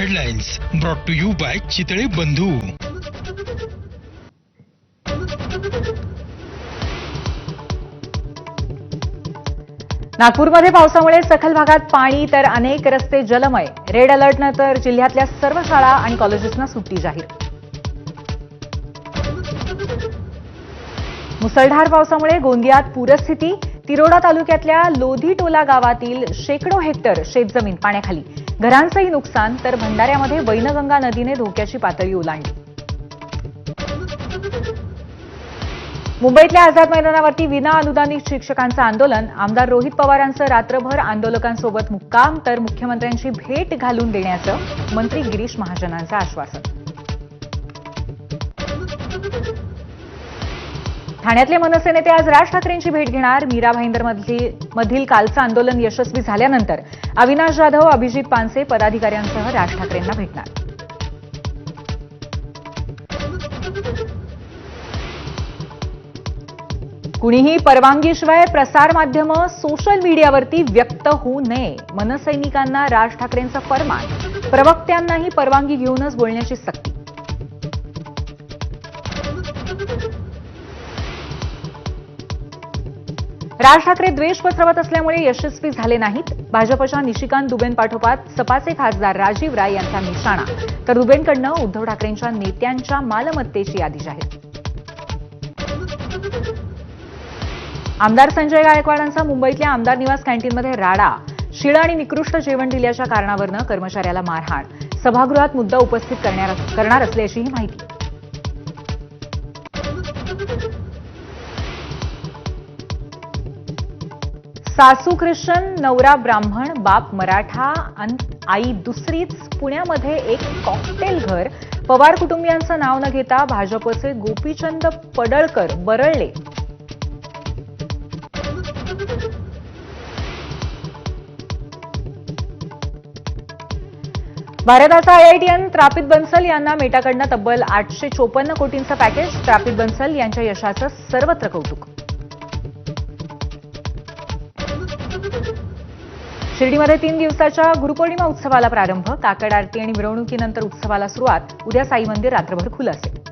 Headlines brought to you by Chitale Bandhu. नागपूरमध्ये पावसामुळे सखल भागात पाणी तर अनेक रस्ते जलमय. रेड अलर्टनंतर जिल्ह्यातल्या सर्व शाळा आणि कॉलेजेसना सुट्टी जाहीर. मुसळधार पावसामुळे गोंदियात पूरस्थिती. तिरोडा तालुक्यातल्या लोधीटोला गावातील शेकडो हेक्टर शेतजमीन पाण्याखाली. घरांचंही नुकसान तर भंडाऱ्यामध्ये वैनगंगा नदीने धोक्याची पातळी ओलांडली. मुंबईतल्या आझाद मैदानावरती विना अनुदानित शिक्षकांचं आंदोलन आमदार रोहित पवारांचं रात्रभर आंदोलकांसोबत मुक्काम तर मुख्यमंत्र्यांची भेट घालून देण्याचं मंत्री गिरीश महाजनांचं आश्वासन. ठाण्यातले मनसे नेते आज राज ठाकरेंची भेट घेणार. मीरा भाईंदर मधील कालचं आंदोलन यशस्वी झाल्यानंतर अविनाश जाधव अभिजित पानसे पदाधिकाऱ्यांसह राज ठाकरेंना भेटणार. कुणीही परवानगीशिवाय प्रसारमाध्यमं सोशल मीडियावरती व्यक्त होऊ नये. मनसैनिकांना राज ठाकरेंचं फरमान. प्रवक्त्यांनाही परवानगी घेऊनच बोलण्याची सक्ती. राज ठाकरे द्वेष पसरवत असल्यामुळे यशस्वी झाले नाहीत. भाजपच्या निशिकांत दुबेन पाठोपाठ सपाचे खासदार राजीव राय यांचा निशाणा. तर दुबेनकडनं उद्धव ठाकरेंच्या नेत्यांच्या मालमत्तेची यादी जाहीर. आमदार संजय गायकवाडांचा मुंबईतल्या आमदार निवास कॅन्टीनमध्ये राडा. शिळ आणि निकृष्ट जेवण दिल्याच्या कारणावरनं कर्मचाऱ्याला मारहाण. सभागृहात मुद्दा उपस्थित करणार करणार असल्याचीही माहिती. सासू ख्रिश्चन नवरा ब्राह्मण बाप मराठा आई दुसरीच पुण्यामध्ये एक कॉकटेल घर. पवार कुटुंबियांचं नाव न घेता भाजपचे गोपीचंद पडळकर बरळले. भारताचा आयआयटीएन त्रापित बन्सल यांना मेटाकडनं तब्बल आठशे चोपन्न कोटींचं पॅकेज. त्रापित बन्सल यांच्या यशाचं सर्वत्र कौतुक. शिर्डीमध्ये तीन दिवसाच्या गुरुपौर्णिमा उत्सवाला प्रारंभ काकड आरती आणि मिरवणुकीनंतर उत्सवाला सुरुवात. उद्या साई मंदिर रात्रभर खुलं असेल.